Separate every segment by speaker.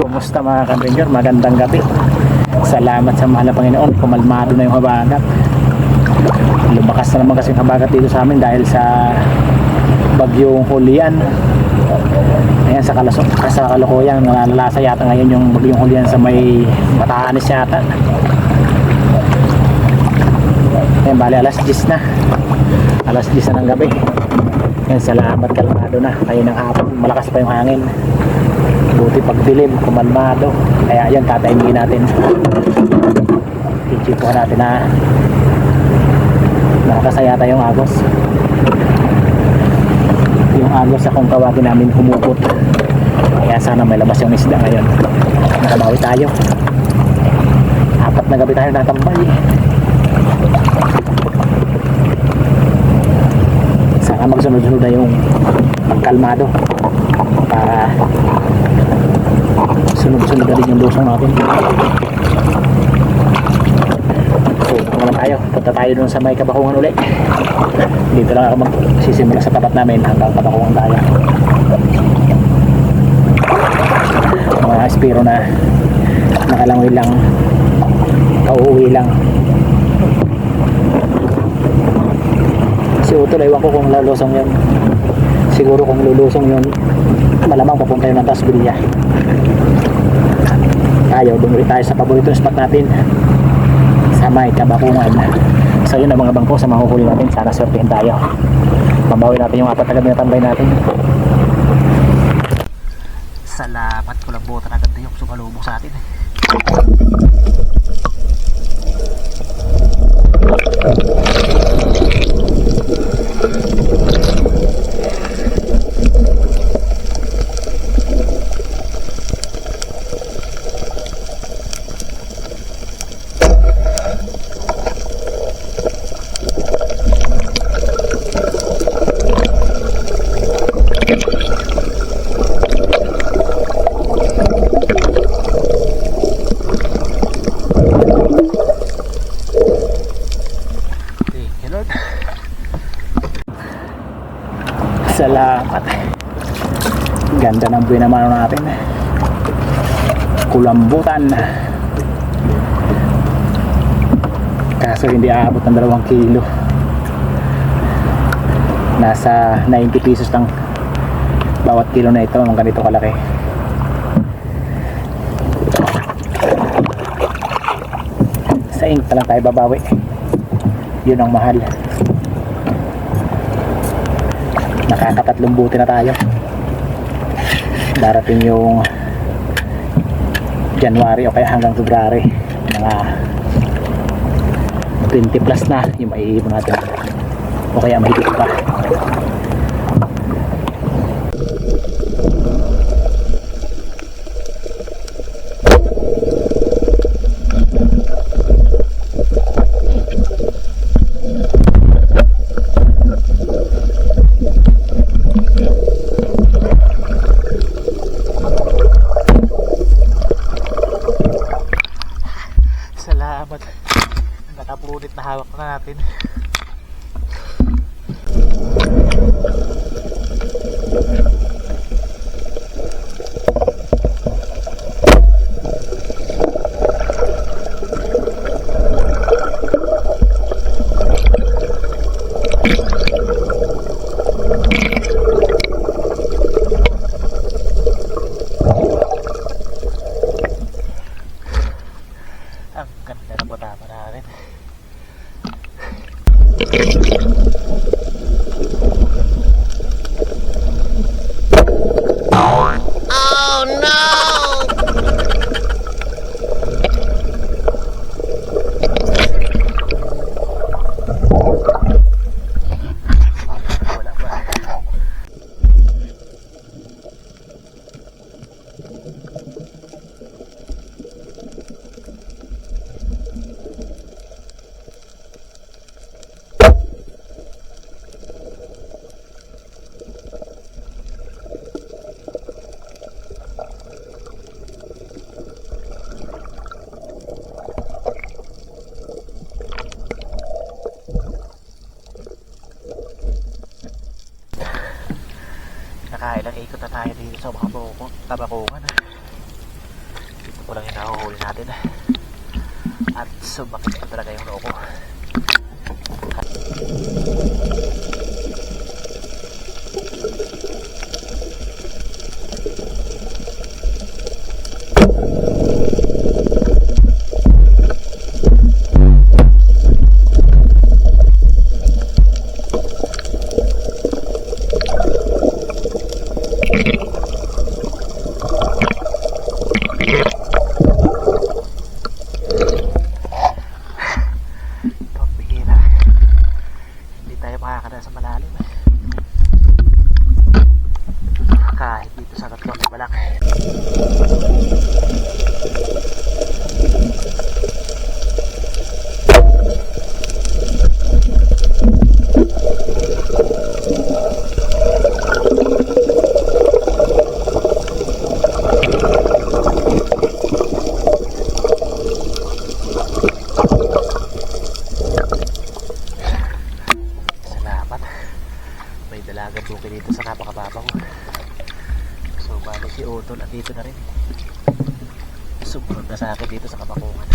Speaker 1: Kumusta mga ka-ranger? Magandang gabi. Salamat sa mahal na Panginoon. Kumalmado na yung habagat. Lumakas na naman kasi yung habagat dito sa amin dahil sa bagyong Julian. Ayan sa kalasok, sa kalukuyan, nalalasa yata ngayon yung bagyong Julian sa may Batanes yata. Ayan, bali alas 10 na. Alas 10 na ng gabi. Ayan, salamat kalmado na. Kayo ng hapon, malakas pa yung hangin. Buti pagdilim, kumalmado. Kaya yan, tataimigin natin. I-check natin na nakakasaya tayong agos. Yung agos sa kung tawagin namin kumupot. Kaya sana may labas yung isda ngayon. Nakabawi tayo. Apat na gabi tayo natambay. Sana magsunod-sunod na yung pagkalmado para sunod-sunod na din yung lusong natin. So, ito naman tayo. Punta tayo dun sa may kabakungan uli. Dito lang ako magsisimula sa tapat namin hanggang kabakungan tayo. Mga espiro na nakalangoy lang kauuwi lang si Utol ewan ko kung lalusong yun siguro kung lulusong yun malamang papunta yun ng Tasbilya tayo dumuli tayo sa paborito spot natin. Sa may kabakungan so yun ang mga bangko sa mahuhuli natin. Sana swertihin tayo. Mabawi natin yung apat na gabi na tambay natin. Salamat kulabutan agad na yung sumalubog sa atin Thank Salamat. Ganda ng buhay naman natin. Kulambutan. Kaso hindi aabot ng dalawang kilo. Nasa 90 pesos lang Bawat kilo na ito ng ganito kalaki. Sa ink pa lang tayo babawi. Yun ang mahal nakakatatlong buti na tayo. Darating yung January o kaya hanggang February. Mga 20 plus na yung maiipon natin. O kaya mahigit pa At Utol at dito na rin. Sumunod na sa akin dito sa kabakungan.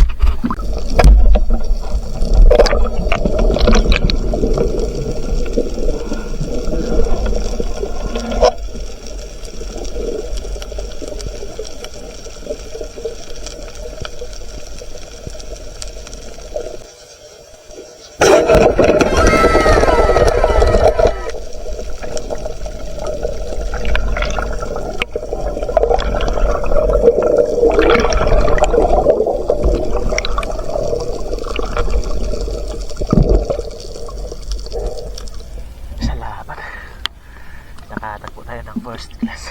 Speaker 1: Salamat. Nakatagpo tayo ng first class.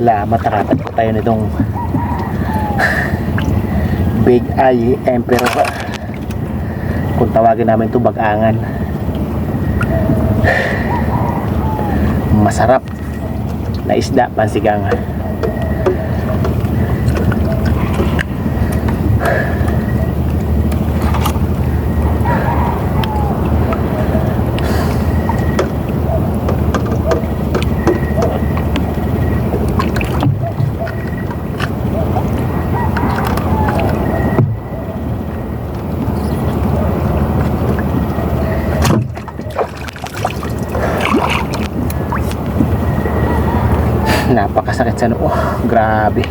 Speaker 1: Salamat nakatagpo tayo nitong Big Eye Emperor. Kung tawagin namin ito bagangan. Masarap na isda, pansigang. Napakasakit sa noo. Grabe.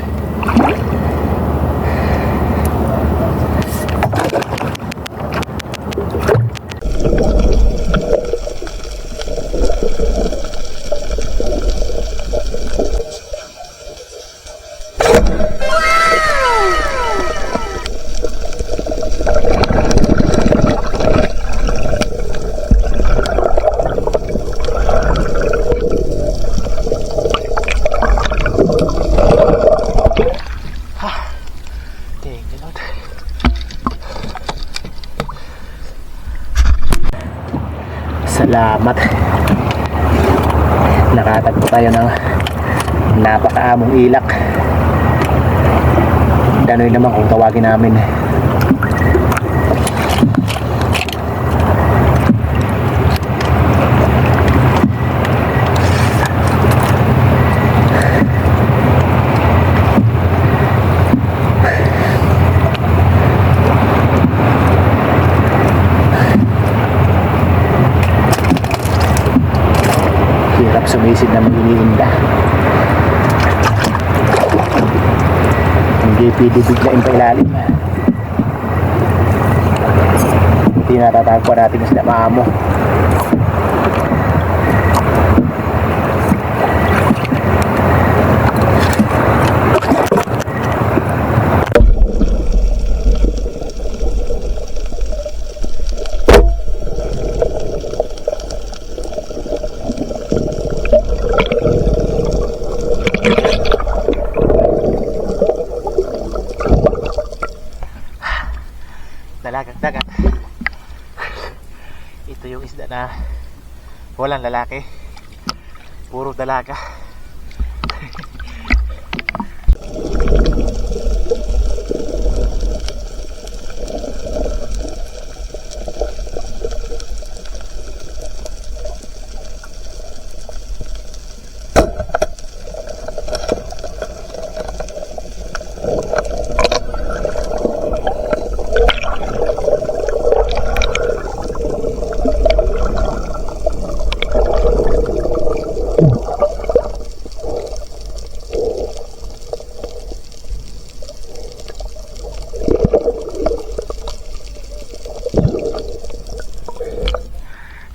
Speaker 1: Salamat. Nakatagpo tayo ng napakaamong ilak. Danoy naman kung tawagin namin. Sumisid na mag-iniinda. Ang GPD biglain pa ilalim. Hindi natatagpuan natin sila maamo. Dalagang dagat. Ito yung isda na walang lalaki. Puro dalaga.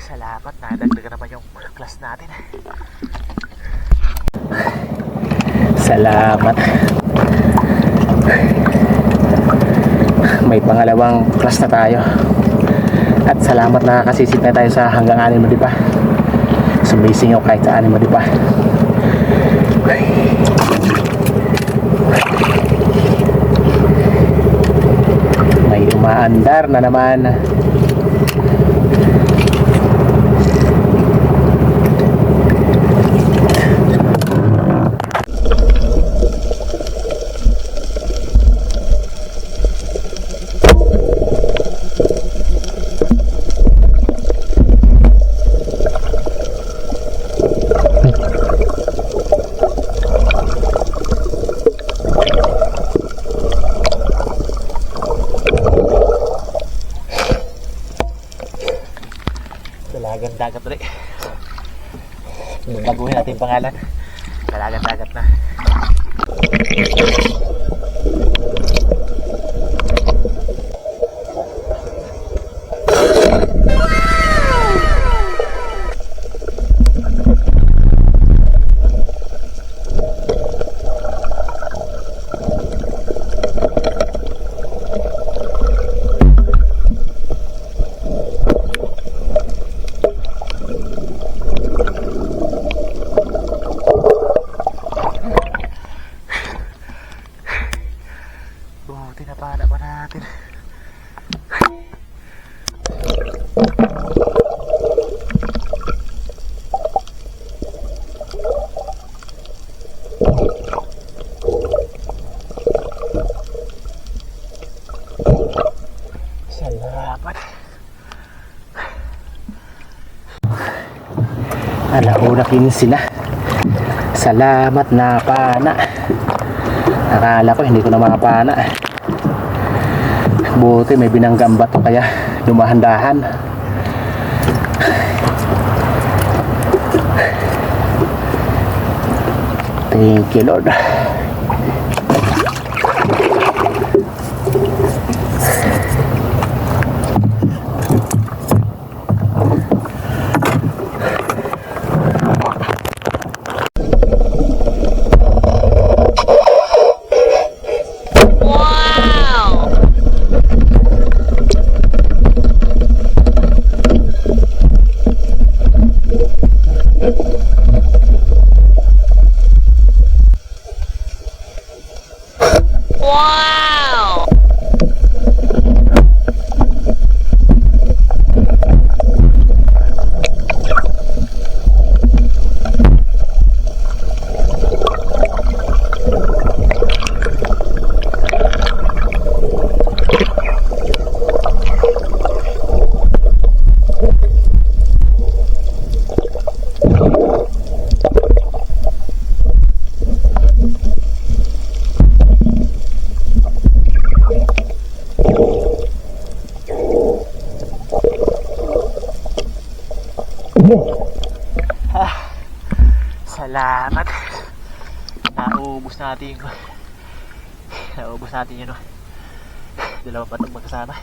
Speaker 1: Salamat na dagdagan naman yung class natin. Salamat. May pangalawang class na tayo. At salamat na nakasisit na tayo sa hanggang anin mo, di ba? Sumisingaw kahit sa anin mo, di ba? May umaandar na naman. Dalagang dagat ulit. Baguhin natin yung pangalan. Dalagang dagat na. Buti na para pa natin. Salamat. Alauna 15 na. Salamat na pana. Akala ko hindi ko na mapana. Buti may binanggang bato kaya lumahandahan. Thank you Lord. Natin yung Naubos natin yun. oh. Dalawa pa itong magkasama.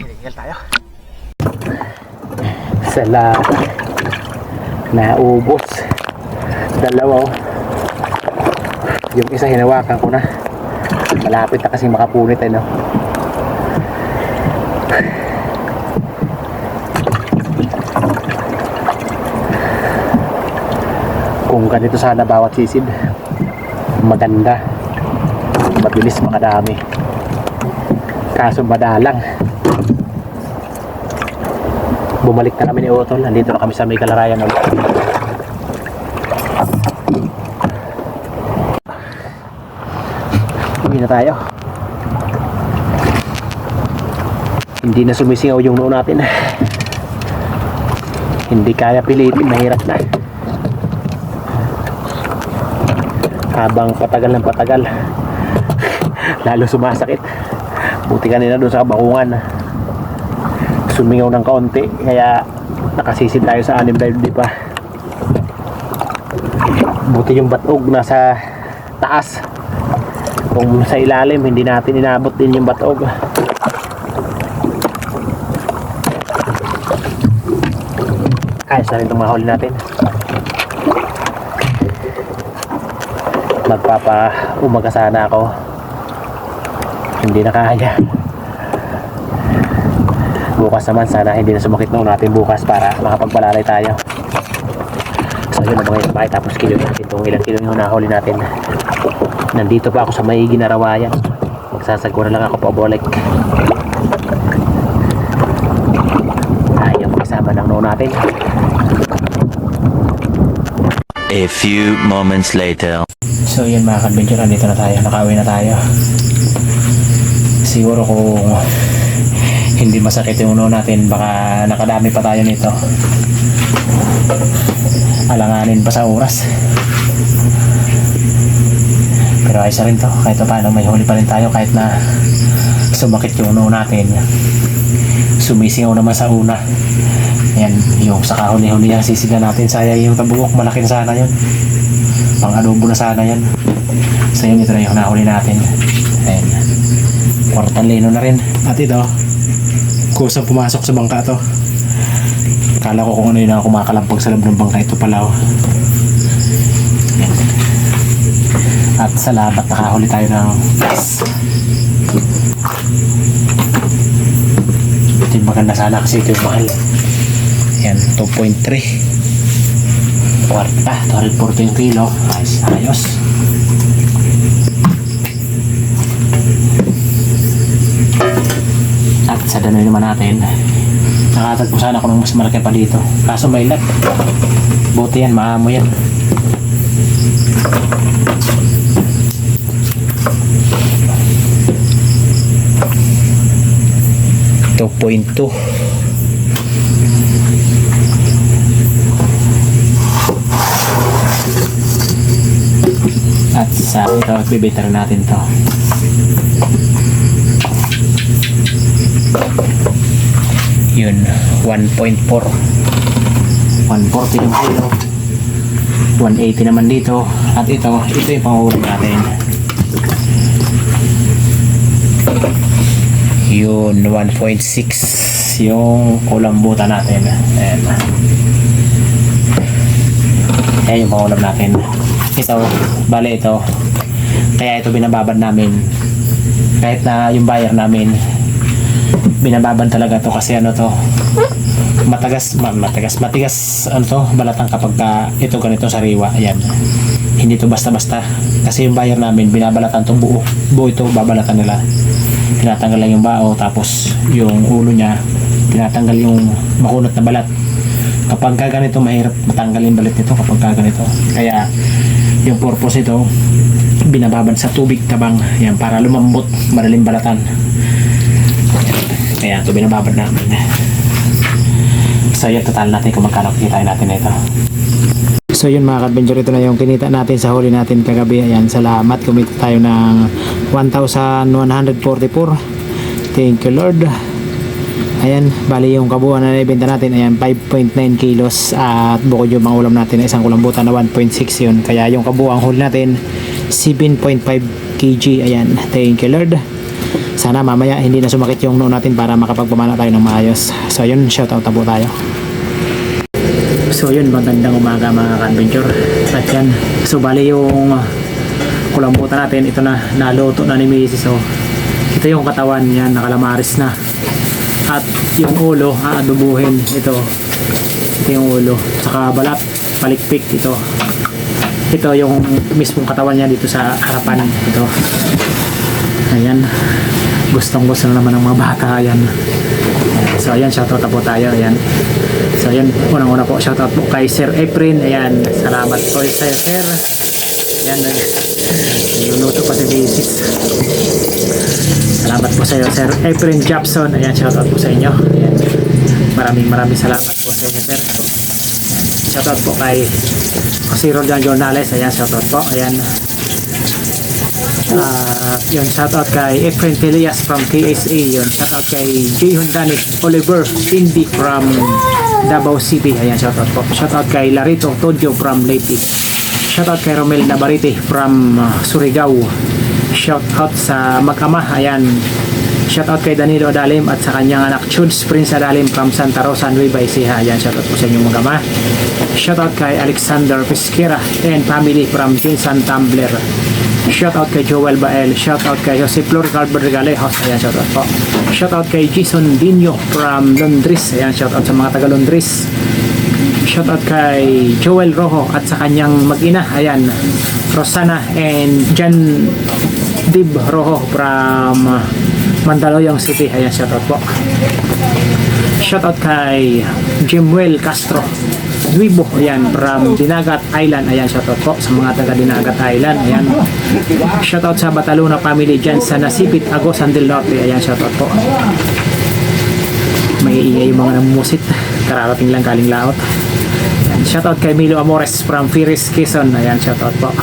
Speaker 1: Hiningal tayo. Salamat. Naubos. Dalawa oh. Yung isa hinawakan ko na. Malapit na kasi makapunit eh no. Kung ganito sana bawat sisid maganda mabilis makadami. Kaso madalang. Bumalik na kami ni Otol. Nandito na kami sa may kalarayan ulit. Uwi na tayo. Hindi na sumisingaw yung noo natin. Hindi kaya pilitin. Mahirap na habang patagal ng patagal lalo sumasakit. Buti kanina doon sa bakungan sumingaw ng kaunti kaya nakasisid tayo sa anim dahil di pa. Buti yung batog nasa taas. Kung sa ilalim hindi natin inabot din yung batog. Ayos na rin itong natin. Magpapa umaga sana ako. Hindi na kaya. Bukas naman sana hindi na sumakit nung natin bukas para makapagpalalay tayo. So yun ang mga isabay tapos kilo natin itong ilang kilo yung nahuli natin. Nandito pa ako sa may ginarawayan. Magsasagwa na lang ako pa bolik. Ayaw kasama ng noo natin.
Speaker 2: A few moments later.
Speaker 1: So yun mga kadventure, nandito na tayo, nakauwi na tayo. Siguro kung hindi masakit yung uno natin, baka nakadami pa tayo nito. Alanganin pa sa oras. Pero ayos rin to, kahit pa paano may huli pa rin tayo kahit na sumakit yung uno natin. Sumisingaw naman sa una. Yan, yung sa kahuli-huli yan, sisigan natin. Sayang yung tabugok, malaki na sana yun pang adobo na sana yan. So yun ito na yung nahuli natin. Ayun kwartang lino na rin. At ito kusang pumasok sa bangka to. Kala ko kung ano yun ako kumakalampag sa loob ng bangka. Ito pala oh. At salamat nakahuli tayo ng yes ito yung maganda sana kasi ito yung mahal. Yan 2.3 kwarta, 12.40 yung kilo. Ayos, ayos. At sa danoy naman natin, nakatagpo sana ako ng mas malaki pa dito. Kaso may lat. Buti yan, maamo yan. Two point two. At sa ito, bibenta rin natin to. Yun, 1.4. 140 yung kilo. 180 naman dito. At ito, ito yung pangulam natin. Yun, 1.6 yung kulambutan natin. Ayan. Ayan yung pangulam natin. Ito, bale ito. Kaya ito binababad namin. Kahit na yung buyer namin, binababad talaga to kasi ano to, matagas, ma- matagas, matigas, ano to, balatang kapag ka ito ganito sariwa. Ayan. Hindi to basta-basta. Kasi yung buyer namin, binabalatan to buo. Buo ito, babalatan nila. Tinatanggal lang yung bao, tapos yung ulo niya, tinatanggal yung makunat na balat kapag ka ganito mahirap matanggal yung balit nito kapag ka ganito kaya yung purpose ito binababad sa tubig tabang yan para lumambot madaling balatan kaya ito binababad namin so yan total natin kung magkano kikitain natin na ito So yun mga adventure ito na yung kinita natin sa huli natin kagabi. Ayan, salamat. Kumita tayo ng 1,144. Thank you Lord. Ayan, bali yung kabuuan na naibenta natin, ayan, 5.9 kilos at bukod yung mga ulam natin na isang kulambutan na 1.6 yun. Kaya yung kabuuan huli natin, 7.5 kg. Ayan, thank you Lord. Sana mamaya hindi na sumakit yung noo natin para makapagpamana tayo ng maayos. So yun, shoutout na po tayo. So yun, magandang umaga mga ka-adventure. At yan, so bali yung kulambutan natin, ito na, naluto na ni Mrs. So, ito yung katawan yan, nakalamaris na at yung ulo aadubuhin ito. Ito yung ulo. Saka balat palikpik ito. Ito yung mismong katawan niya dito sa harapan. Ito. Ayan. Gustong gusto na naman ng mga bata. Ayan. So ayan shoutout na po tayo. Ayan. So ayan. Unang una po shoutout po kay Sir Efren. Ayan. Salamat po Sir Sir. Ayan niluluto pa si Basics Salamat po sa iyo, Sir Efren Japson. Ayan, shoutout po sa inyo. Ayan. Maraming maraming salamat po sa inyo, Sir. Shoutout po kay Jose Roldan Jornales. Ayan, shoutout po. Ayan. Uh, yun, shoutout kay Efren Telias from KSA. Yun, shoutout kay J. Hondanik Oliver Indy from Davao City. Ayan, shoutout po. Shoutout kay Larito Todio from Leyte. Shoutout kay Romel Nabarite from uh, Surigao. Shoutout sa mag-ama. Ayan. Shoutout kay Danilo Adalim at sa kanyang anak Chuds Prince Adalim from Santa Rosa, Nueva Ecija. Ayan, shoutout po sa inyong mga ama. Shoutout kay Alexander Pesquera and family from Jinsan Tumbler. Shoutout kay Joel Bael. Shoutout kay Jose Flor Calvert Regalejos. Ayan, shoutout po. Shoutout kay Jason Dino from Londres. Ayan, shoutout sa mga taga Londres. Shoutout kay Joel Rojo at sa kanyang mag-ina. Ayan, Rosana and Jan Dib Rojo from Mandaluyong City. Ayan, shoutout po. Shoutout kay Jimuel Castro. Duibo, ayan, from Dinagat Island. Ayan, shoutout po sa mga taga Dinagat Island. Ayan. Shoutout sa Bataluna family dyan sa Nasipit, Agosan del Norte. Ayan, shoutout po. May ingay yung mga namumusit. Kararating lang kaling laot. Shoutout kay Milo Amores from Firis, Quezon. Ayan, shoutout po.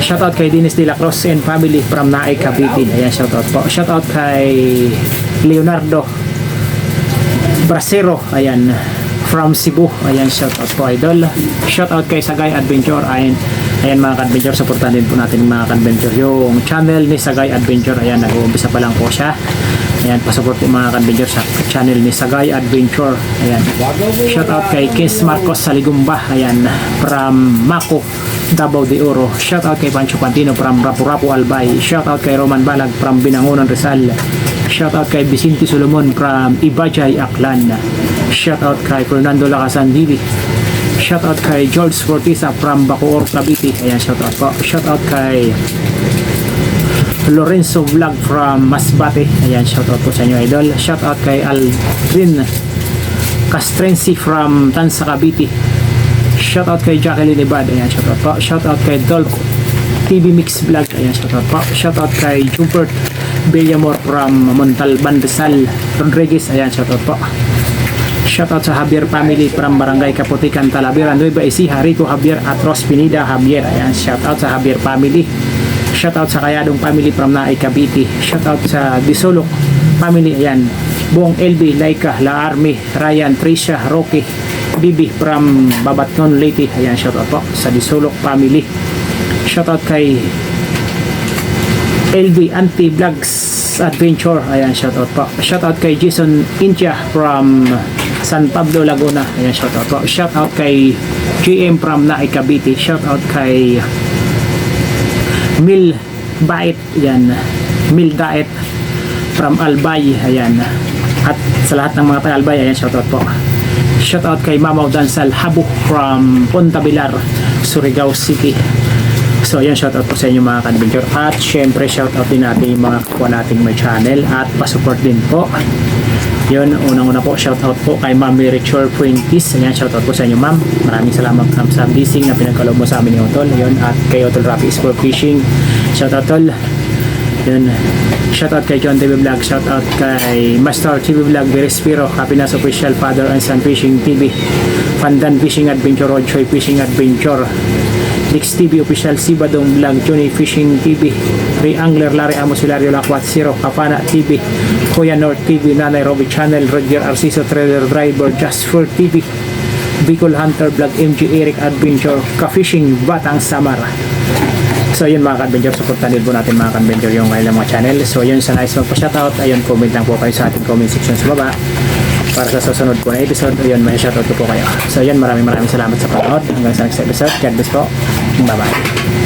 Speaker 1: Shoutout kay Dennis De La Cruz and family from Naay, Cavite. Ayan, shoutout po. Shoutout kay Leonardo Brasero. Ayan, from Cebu. Ayan, shoutout po, idol. Shoutout kay Sagay Adventure. Ayan, ayan mga adventure supportan din po natin mga adventure Yung channel ni Sagay Adventure. Ayan, nag-uumpisa pa lang po siya. Ayan, pasupport po mga adventure sa channel ni Sagay Adventure. Ayan. Shoutout kay Kins Marcos Saligumba. Ayan, from Mako. Davao de Oro. Shoutout kay Pancho Pantino from Rapu-Rapu Albay. Shoutout kay Roman Balag from Binangonan Rizal. Shoutout kay Vicente Solomon from Ibajay Aklan. Shoutout kay Fernando Lacasan Divi. Shoutout kay George Fortisa from Bacoor, Cavite. Ayan, shoutout po. Shoutout kay Lorenzo Vlog from Masbate. Ayan, shoutout po sa inyo, idol. Shoutout kay Aldrin Castrensi from Tansa, Cavite. Shoutout kay Jacqueline Ibad. Ayan, shoutout po. Shoutout kay Dolph TV Mix Vlog. Ayan, shoutout po. Shoutout kay Jupert Villamor from Montalban Rizal Rodriguez. Ayan, shoutout po. Shoutout sa Javier family from Barangay Kaputikan, Talavera, Nueva Ecija, Rico Javier at Ros Pinida Javier. Ayan, shoutout sa Javier family. Shoutout sa Kayadong family from Naay Cavite. Shoutout sa Disolok family. Ayan, buong LB, Laika, La Army, Ryan, Tricia, Rocky, Bibi from Babatnon, Leyte. Ayan, shoutout po sa Disolok family. Shoutout kay LB Anti Vlogs Adventure. Ayan, shoutout po. Shoutout kay Jason Intia from San Pablo, Laguna. Ayan, shoutout po. Shoutout kay GM from Naay Cavite. Shoutout kay Mil Bait. Ayan. Mil Daet from Albay. Ayan. At sa lahat ng mga taga Albay, ayan, shoutout po. Shoutout kay Mamaw Dansal Habu from Punta Bilar, Surigao City. So yan, shoutout po sa inyo mga ka-adventure. At syempre, shoutout din natin yung mga kapwa nating may channel at pasupport din po. Yun, unang-una po, shoutout po kay Ma'am Richard Fuentes. Ayan, shoutout po sa inyo ma'am. Maraming salamat ma'am sa blessing na pinagkaloob mo sa amin ni Otol. Yun, at kay Otol Rapi Sport Fishing. Shoutout Tol. Yun. Shoutout kay John TV Vlog. Shoutout kay Master TV Vlog Verespiro. Kapinas Official Father and Son Fishing TV. Pandan Fishing Adventure. Choi Fishing Adventure. Dix TV Official Sibadong Vlog. Johnny Fishing TV. Ray Angler Larry Amos Hilario Lakwat Zero. Kapana TV. Kuya North TV. Nanay Robbie Channel. Roger Arciso Trailer Driver. Just for TV. Bicol Hunter Vlog. MG Eric Adventure. Ka-Fishing Batang Samara. So yun mga ka-adventure, supportan din po natin mga ka-adventure yung kanilang mga channel. So yun sa nice magpa-shoutout, ayun comment lang po kayo sa ating comment section sa baba para sa susunod po na episode, ayun may shoutout ko po kayo. So yun, maraming maraming salamat sa panood. Hanggang sa next episode, God bless po. Bye bye.